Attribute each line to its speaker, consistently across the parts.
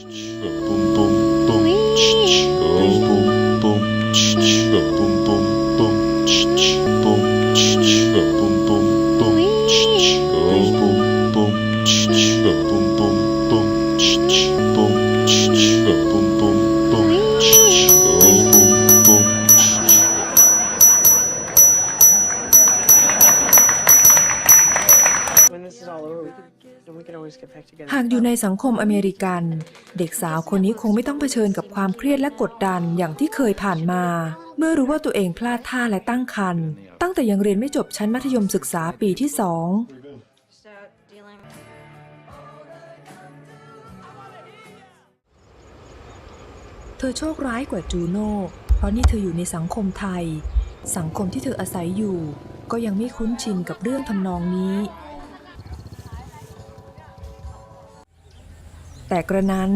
Speaker 1: Бум-бум-бум.
Speaker 2: หากอยู่ในสังคมอเมริกัน เด็กสาวคนนี้คงไม่ต้องเผชิญกับความเครียดและกดดันอย่างที่เคยผ่านมา เมื่อรู้ว่าตัวเองพลาดท่าและตั้งครรภ์ตั้งแต่ยังเรียนไม่จบชั้นมัธยมศึกษาปีที่สอง
Speaker 3: So dealing.
Speaker 2: เธอโชคร้ายกว่าจูโน่เพราะนี่เธออยู่ในสังคมไทย สังคมที่เธออาศัยอยู่ ก็ยังไม่คุ้นชินกับเรื่องทำนองนี้ แต่กระนั้น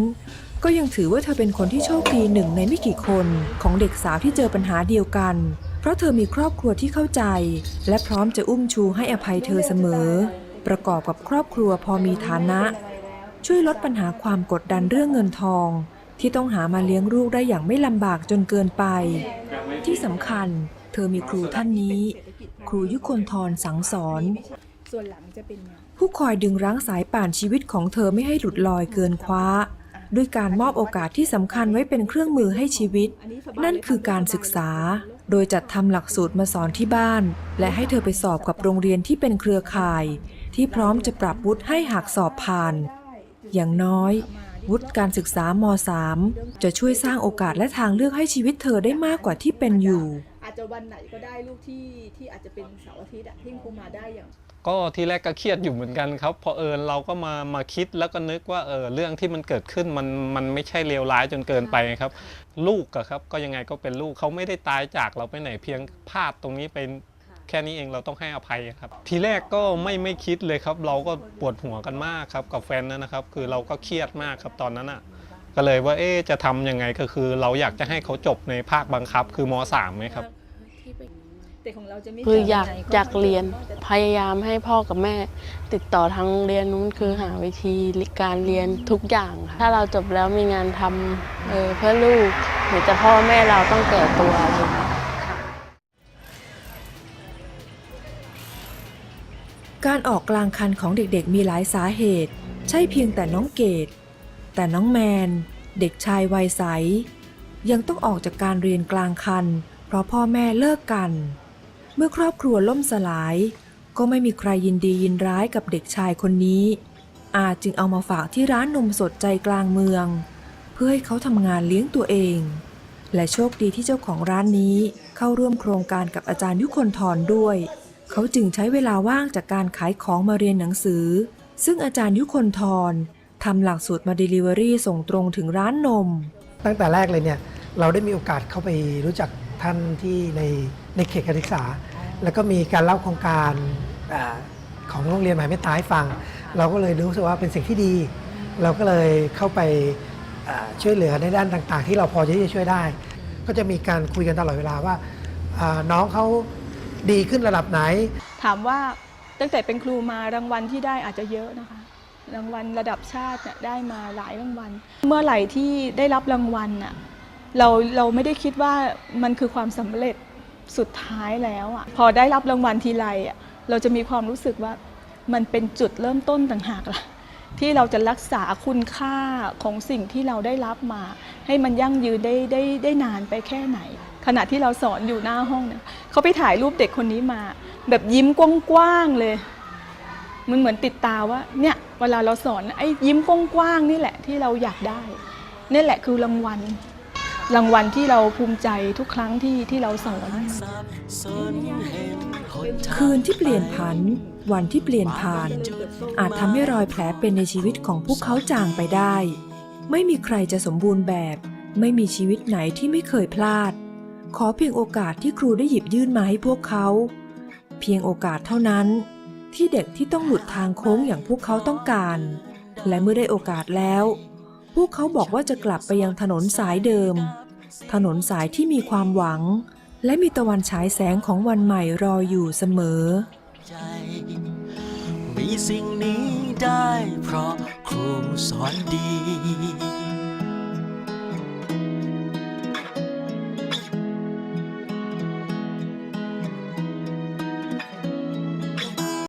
Speaker 2: ก็ยังถือว่าเธอเป็นคนที่โชคดีหนึ่งในไม่กี่คนของเด็กสาวที่เจอปัญหาเดียวกัน เพราะเธอมีครอบครัวที่เข้าใจ และพร้อมจะอุ้มชูให้อภัยเธอเสมอ ประกอบกับครอบครัวพอมีฐานะ ช่วยลดปัญหาความกดดันเรื่องเงินทอง ที่ต้องหามาเลี้ยงลูกได้อย่างไม่ลำบากจนเกินไป ที่สำคัญ เธอมีครูท่านนี้ ครูยุคนทรสังสอน
Speaker 4: ส่วนหลังจะเป็นไง
Speaker 2: ผู้คอยดึงรั้งสายป่านชีวิตของเธอไม่ให้หลุดลอยเกินคว้า ด้วยการมอบโอกาสที่สำคัญไว้เป็นเครื่องมือให้ชีวิต นั่นคือการศึกษา โดยจัดทำหลักสูตรมาสอนที่บ้าน และให้เธอไปสอบกับโรงเรียนที่เป็นเครือข่าย ที่พร้อมจะปรับวุฒิให้หากสอบผ่าน อย่างน้อยวุฒิการศึกษาม .3 จะช่วยสร้างโอกาสและทางเลือกให้ชีวิตเธอได้มากกว่าที่เป็นอยู่
Speaker 4: อาจจะวันไหนก็ได้ลูกที่ที่อาจจะเป็นเสาร์อาทิตย์ที่คงมาได้อย่าง
Speaker 5: ก็ทีแรกก็เครียดอยู่เหมือนกันครับพอเออเราก็มามาคิดแล้วก็นึกว่าเออเรื่องที่มันเกิดขึ้นมันมันไม่ใช่เลวร้ายจนเกินไปครับ ลูกอะครับก็ยังไงก็เป็นลูกเขาไม่ได้ตายจากเราไปไหนเพียงพลาดตรงนี้เป็นแค่นี้เองเราต้องให้อภัยครับ ทีแรกก็ไม่ไม่คิดเลยครับ เราก็ปวดหัวกันมากครับกับแฟนนนนะครับ คือเราก็เครียดมากครับตอนนั้นอะก็เลยว่าเอ๊จะทำยังไงก็คือ เราอยากจะให้เขาจบในภาคบังคับ คือมสามไหมครับ
Speaker 4: แต่ของเราจะไม่
Speaker 6: คืออยาก
Speaker 4: จบ
Speaker 6: อยากเรียน
Speaker 4: ก็จะ
Speaker 6: พยายามให้พ่อกับแม่ ติดต่อทางโรงเรียนนู้นคือหาวิธีการเรียนทุกอย่างค่ะถ้าเราจบแล้วมีงานทำเออเพื่อลูกหรือจะพ่อแม่เราต้องแก่ตัวอะไรอย่างเงี้ย
Speaker 2: การออกกลางคันของเด็กๆมีหลายสาเหตุ ใช่เพียงแต่น้องเกดแต่น้องแมน เด็กชายวัยใส ยังต้องออกจากการเรียนกลางคัน เพราะพ่อแม่เลิกกัน เมื่อครอบครัวล่มสลาย ก็ไม่มีใครยินดียินร้ายกับเด็กชายคนนี้ อาจจึงเอามาฝากที่ร้านนมสดใจกลางเมือง เพื่อให้เขาทำงานเลี้ยงตัวเอง และโชคดีที่เจ้าของร้านนี้เข้าร่วมโครงการกับอาจารย์ยุคนทรด้วย เขาจึงใช้เวลาว่างจากการขายของมาเรียนหนังสือ ซึ่งอาจารย์ยุคนทรทำหลักสูตรมา Delivery ส่งตรงถึงร้านนม
Speaker 7: ตั้งแต่แรกเลยเนี่ยเราได้มีโอกาสเข้าไปรู้จักท่านที่ในในเขตการศึกษา แล้วก็มีการเล่าโครงการอของโรงเรียนหมายเมตตาให้ฟัง เราก็เลยรู้สึกว่าเป็นสิ่งที่ดี เราก็เลยเข้าไปช่วยเหลือในด้านต่าง ๆ ที่เราพอที่จะช่วยได้ ก็จะมีการคุยกันตลอดเวลาว่าน้องเขาดีขึ้นระดับไหน
Speaker 4: ถามว่าตั้งแต่เป็นครูมารางวัลที่ได้อาจจะเยอะนะคะ รางวัลระดับชาติได้มาหลายรางวัล เมื่อไหร่ที่ได้รับรางวัลเราเราไม่ได้คิดว่ามันคือความสำเร็จ สุดท้ายแล้วอะพอได้รับรางวัลทีไรอะเราจะมีความรู้สึกว่ามันเป็นจุดเริ่มต้นต่างหากล่ะที่เราจะรักษาคุณค่าของสิ่งที่เราได้รับมา ให้มันยั่งยืนได้ได้ได้นานไปแค่ไหน ขณะที่เราสอนอยู่หน้าห้องเนี่ยเขาไปถ่ายรูปเด็กคนนี้มา แบบยิ้มกว้างๆเลย มันเหมือนติดตาว่าเนี่ยเวลาเราสอนไอ้ยิ้มกว้างๆนี่แหละที่เราอยากได้นี่แหละคือรางวัล รางวัลที่เราภูมิใจทุกครั้งที่ที่เราสอน
Speaker 2: คืนที่เปลี่ยนผัน วันที่เปลี่ยนผ่าน อาจทำให้รอยแผลเป็นในชีวิตของพวกเขาจางไปได้ ไม่มีใครจะสมบูรณ์แบบ ไม่มีชีวิตไหนที่ไม่เคยพลาด ขอเพียงโอกาสที่ครูได้หยิบยื่นมาให้พวกเขา เพียงโอกาสเท่านั้น ที่เด็กที่ต้องหลุดทางโค้งอย่างพวกเขาต้องการ และเมื่อได้โอกาสแล้ว พวกเขาบอกว่าจะกลับไปยังถนนสายเดิม ถนนสายที่มีความหวัง และมีตะวันฉายแสงของวันใหม่รออยู่เสมอ
Speaker 8: มีสิ่งนี้ได้เพราะครูสอนดี